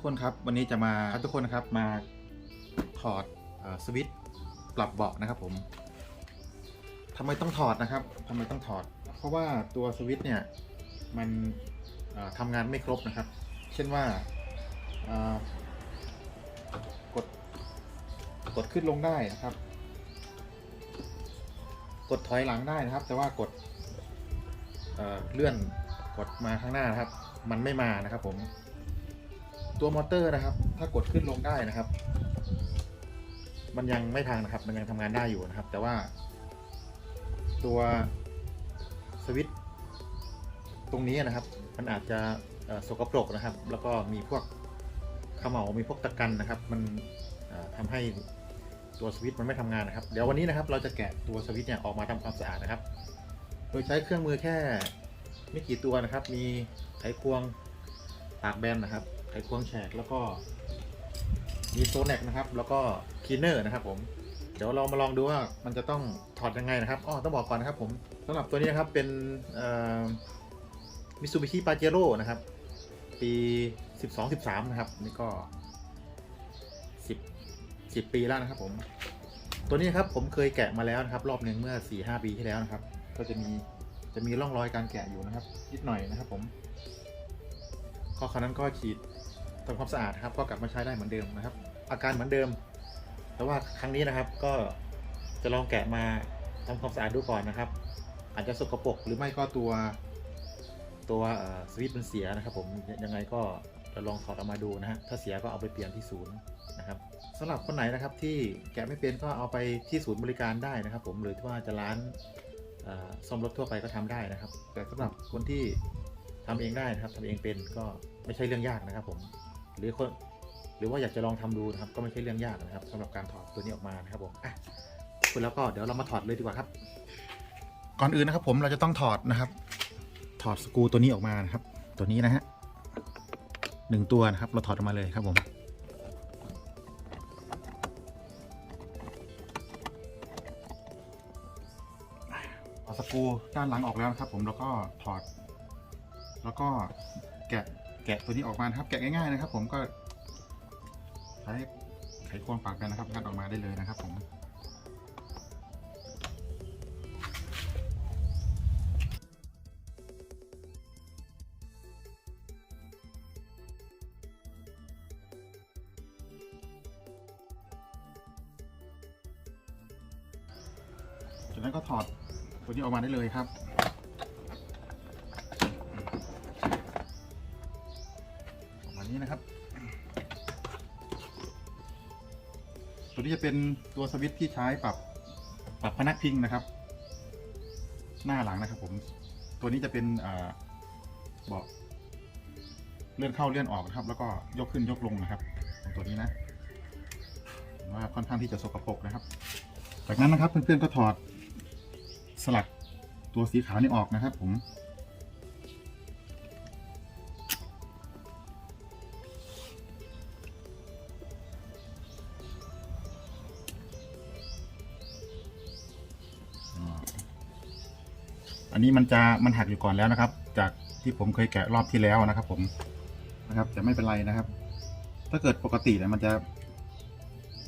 ทุกคนครับวันนี้จะมาครับทุกคนนะครับมาถอดอสวิตช์ปรับเบาะนะครับผมทำไมต้องถอดนะครับทำไมต้องถอด เพราะว่าตัวสวิตช์เนี่ยมันเอ่อทำงานไม่ครบนะครับ เช่นว่ากดกดขึ้นลงได้นะครับ กดถอยหลังได้นะครับ แต่ว่ากดเเลื่อนกดมาข้างหน้านะครับ มันไม่มานะครับผม ตัวมอเตอร์นะครับ ถ้ากดขึ้นลงได้นะครับ มันยังไม่พังนะครับ มันยังทำงานได้อยู่นะครับ แต่ว่า ตัวสวิตช์ตรงนี้นะครับ มันอาจจะสกปรกนะครับ แล้วก็มีพวกเขมเหลามีพวกตะกันนะครับ มันเอ่อทำให้ตัวสวิตช์มันไม่ทำงานนะครับ เดี๋ยววันนี้นะครับ เราจะแกะตัวสวิตช์เนี่ยออกมาทำความสะอาดนะครับ โดยใช้เครื่องมือแค่ไม่กี่ตัวนะครับ มีไขควงปากแบนนะครับ ไขควงแฉกแล้วก็มีโซแนกนะครับ แล้วก็คีเนอร์นะครับผมเดี๋ยวเรามาลองดูว่ามันจะต้องถอดยังไงนะครับอ๋อต้องบอกก่อนนะครับผมสำหรับตัวนี้นะครับเป็นมิซูบิชิปาเจโร่นะครับ ปี 12 13 นะครับ นี่ก็ 10 10 ปีแล้วนะครับผม ตัวนี้ครับผมเคยแกะมาแล้วนะครับ รอบหนึ่งเมื่อ 4-5 ปีที่แล้วนะครับ ก็จะมีจะมีร่องรอยการแกะอยู่นะครับ นิดหน่อยนะครับผมข้อครานั้นก็ฉีด ทำความสะอาดครับ ก็กลับมาใช้ได้เหมือนเดิมนะครับ อาการเหมือนเดิม แต่ว่าครั้งนี้นะครับก็จะลองแกะมาทำความสะอาดดูก่อนนะครับ อาจจะสกปรกหรือไม่ก็ตัวตัวสวิตช์มันเสียนะครับ ผมยังไงก็จะลองถอดออกมาดูนะฮะถ้าเสียก็เอาไปเปลี่ยนที่ศูนย์นะครับสำหรับคนไหนนะครับที่แกะไม่เป็นก็เอาไปที่ศูนย์บริการได้นะครับ ผมหรือว่าจะร้านซ่อมรถทั่วไปก็ทำได้นะครับ แต่สำหรับคนที่ทำเองได้นะครับทำเองเป็นก็ไม่ใช่เรื่องยากนะครับผม หรือคนหรือว่าอยากจะลองทำดูนะครับก็ไม่ใช่เรื่องยากนะครับสำหรับการถอดตัวนี้ออกมานะครับผมอะคุณแล้วก็เดี๋ยวเรามาถอดเลยดีกว่าครับ ก่อนอื่นนะครับ ผมเราจะต้องถอดนะครับ ถอดสกูตัวนี้ออกมานะครับ ตัวนี้นะฮะหนึ่งตัวนะครับ เราถอดออกมาเลยครับผมเอาสกูด้านหลังออกแล้วนะครับ ผมแล้วก็ถอด แล้วก็แกะ กะตัวนี้ออกมานะครับ แกะง่ายๆนะครับ ผมก็ใช้ไขควงปากกันนะครับงัดออกมาได้เลยนะครับ ผมจากนั้นก็ถอดตัวนี้ออกมาได้เลยครับ ตัวนี้จะเป็นตัวสวิตช์ที่ใช้ปรับปรับพนักพิงนะครับ หน้าหลังนะครับ ผม ตัวนี้จะเป็นอ่าเบาะเลื่อนเข้าเลื่อนออกนะครับ แล้วก็ยกขึ้นยกลงนะครับของตัวนี้นะว่าค่อนข้างที่จะสกปรกนะครับ จากนั้นนะครับเพื่อนๆก็ถอดสลักตัวสีขาวนี่ออกนะครับ ผม นนี้มันจะมันหักอยู่ก่อนแล้วนะครับ จากที่ผมเคยแกะรอบที่แล้วนะครับ ผมนะครับแต่ไม่เป็นไรนะครับ ถ้าเกิดปกติเนี่ยมันจะ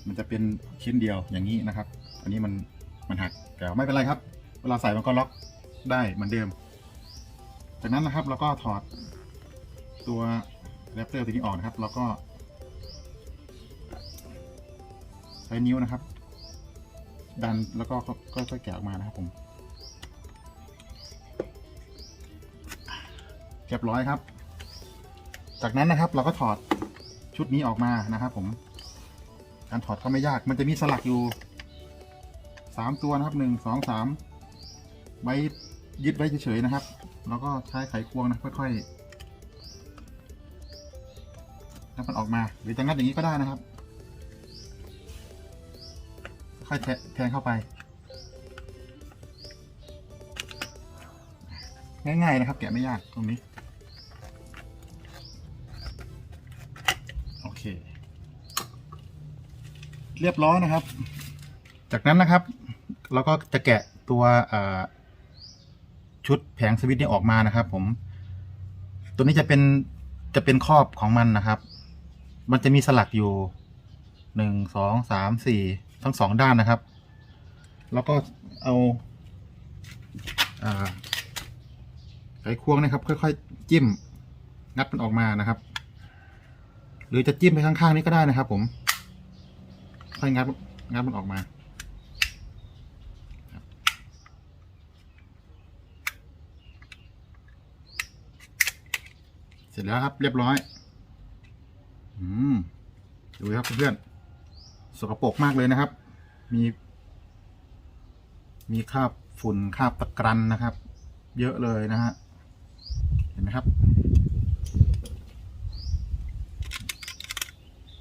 มันจะเป็นชิ้นเดียวอย่างนี้นะครับ อันนี้มันมันหักแต่ไม่เป็นไรครับ เวลาใส่มันก็ล็อกได้เหมือนเดิม จากนั้นนะครับเราก็ถอดตัวแรปเตอร์ตัวนี้ออกนะครับ แล้วก็ ใช้นิ้วนะครับ ดันแล้วก็ก็ค่อยๆแกะออกมานะครับผม เรียบร้อยครับ จากนั้นนะครับเราก็ถอดชุดนี้ออกมานะครับ ผม การถอดก็ไม่ยาก มันจะมีสลักอยู่สามตัวนะครับหนึ่งสองสามไว้ยึดไว้เฉยๆนะครับ แล้วก็ใช้ไขควงนะค่อยๆแล้วมันออกมาหรือจะงัดอย่างนี้ก็ได้นะครับ ค่อยแทแทงเข้าไป ง่ายๆนะครับ แกะไม่ยากตรงนี้ เค เรียบร้อยนะครับ จากนั้นนะครับ เราก็จะแกะตัวชุดแผงสวิตช์นี้ออกมานะครับ ผม ตัวนี้จะเป็นจะเป็นครอบของมันนะครับ มันจะมีสลักอยู่หนึ่งสองสามสี่ทั้งสองด้านนะครับ แล้วก็เอาอ่าไขควงนะครับ ค่อย ๆ จิ้มงัดมันออกมานะครับ หรือจะจิ้มไปข้างๆนี้ก็ได้นะครับ ผมค่อยงัดงัดมันออกมาเสร็จแล้วครับ เรียบร้อย อืมดูครับเพื่อนๆสกปรกมากเลยนะครับ มี มีคราบฝุ่นคราบตะกรันนะครับ เยอะเลยนะฮะ เห็นไหมครับ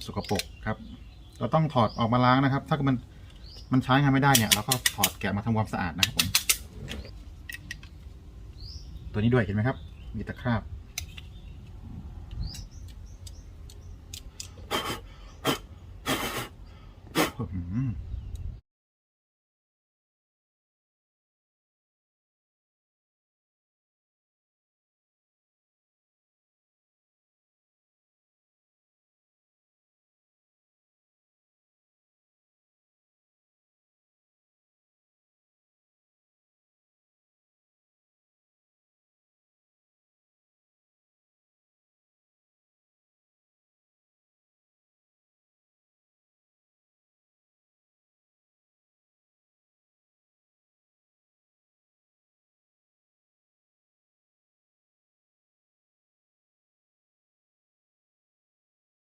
สกปรกครับ เราต้องถอดออกมาล้างนะครับ ถ้ามันมันใช้งานไม่ได้เนี่ยเราก็ถอดแกะมาทำความสะอาดนะครับผม ตัวนี้ด้วยเห็นไหมครับ มีตะคราบ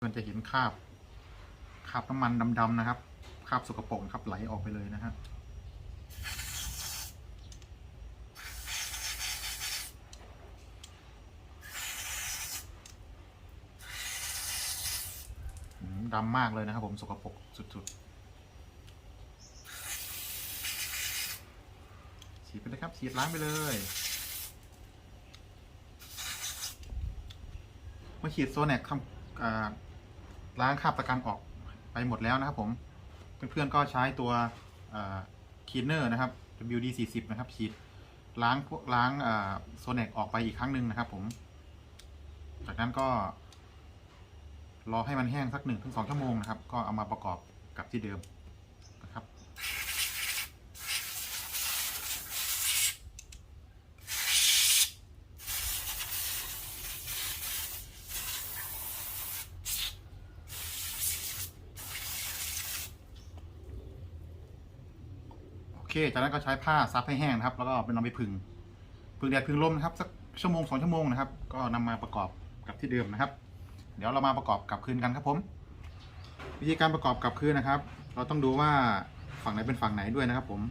มันจะเห็นคราบคราบน้ำมันดำๆนะครับคราบสกปรกครับไหลออกไปเลยนะฮะดำมากเลยนะครับผมสกปรกสุดๆฉีดไปเลยครับฉีดล้างไปเลยเมื่อฉีดโซเน็กทำอ่า ล้างคราบตะกันออกไปหมดแล้วนะครับผมเพื่อนๆก็ใช้ตัวคีเนอร์นะครับ WD 4 0นะครับฉีดล้างพวกล้างโซเน็กออกไปอีกครั้งหนึ่งนะครับผมจากนั้นก็ รอให้มันแห้งสักหนึ่งถึงสองชั่วโมงนะครับ ก็เอามาประกอบกับที่เดิมนะครับ โอเค จากนั้นก็ใช้ผ้าซับให้แห้งนะครับ แล้วก็เป็นนำไปพึ่งพึ่งแดดพึ่งลมนะครับสักชั่วโมงสองชั่วโมงนะครับ ก็นำมาประกอบกับที่เดิมนะครับ เดี๋ยวเรามาประกอบกลับคืนกันครับผม วิธีการประกอบกลับคืนนะครับ เราต้องดูว่าฝั่งไหนเป็นฝั่งไหนด้วยนะครับผม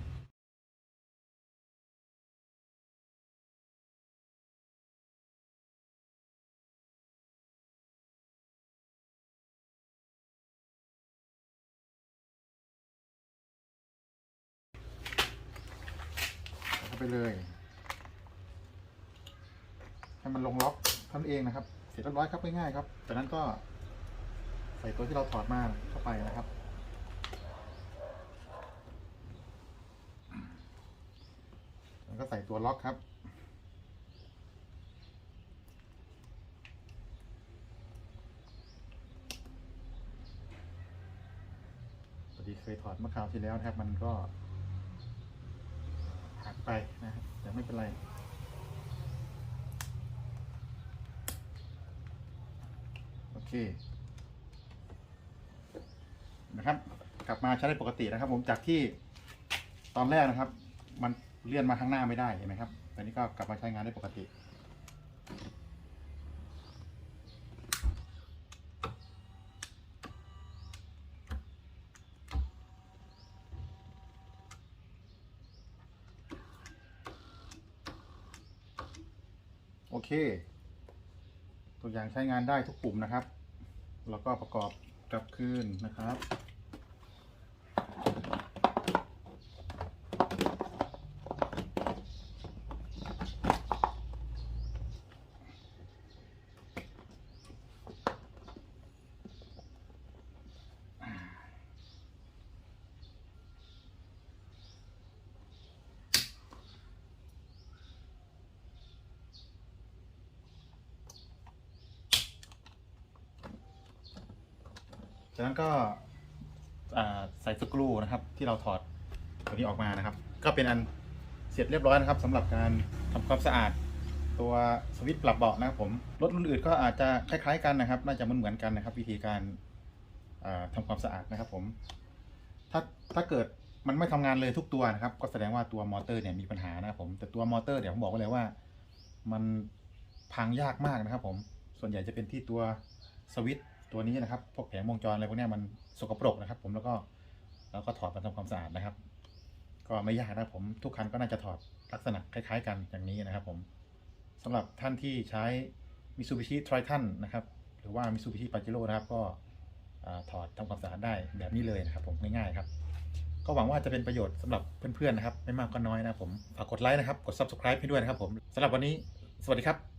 าไปเลย ให้มันลงล็อกท่านเองนะครับ เสร็จเรียบร้อยครับง่ายๆครับ จากนั้นก็ใส่ตัวที่เราถอดมาเข้าไปนะครับแล้วก็ใส่ตัวล็อกครับพอดีเคยถอดเมื่อคราวที่แล้วนะครับ มันก็ ไปนะครับแต่ไม่เป็นไรโอเคนะครับ กลับมาใช้ได้ปกตินะครับ ผมจากที่ตอนแรกนะครับ มันเลื่อนมาข้างหน้าไม่ได้เห็นไหมครับตอนนี้ก็กลับมาใช้งานได้ปกติ เค ตัวอย่างใช้งานได้ทุกปุ่มนะครับ แล้วก็ประกอบกลับคืนนะครับ จากนั้นก็ใส่สกรูนะครับ ที่เราถอดตัวนี้ออกมานะครับ ก็เป็นอันเสร็จเรียบร้อยนะครับสำหรับการทำความสะอาด ตัวสวิตช์ปรับเบาะนะครับผมรถรุ่นอื่นก็อาจจะคล้าย ๆ กันนะครับ น่าจะเหมือนเหมือนๆกันนะครับ วิธีการอ่าทำความสะอาดนะครับ ผม ถ้าถ้าเกิดมันไม่ทำงานเลยทุกตัวนะครับ ก็แสดงว่าตัวมอเตอร์เนี่ยมีปัญหานะครับผมแต่ตัวมอเตอร์เดี๋ยวผมบอกไว้เลยว่า มันพังยากมากนะครับ ผมส่วนใหญ่จะเป็นที่ตัวสวิตช์ ตัวนี้นะครับ พวกแผงวงจรอะไรพวกนี้มันสกปรกนะครับ ผมแล้วก็แล้วก็ถอดมาทำความสะอาดนะครับ ก็ไม่ยากนะผมทุกคันก็น่าจะถอดลักษณะคล้าย ๆ กันอย่างนี้นะครับ ผมสำหรับท่านที่ใช้ Mitsubishi Triton นะครับ หรือว่า Mitsubishi Pajero นะครับ ก็ถอดทำความสะอาดได้แบบนี้เลยนะครับ ผมง่ายๆครับ ก็หวังว่าจะเป็นประโยชน์สำหรับเพื่อนๆนะครับ ไม่มากก็น้อยนะผมฝากกดไลค์นะครับ กด Subscribe ให้ด้วยนะครับ ผมสำหรับวันนี้ สวัสดีครับ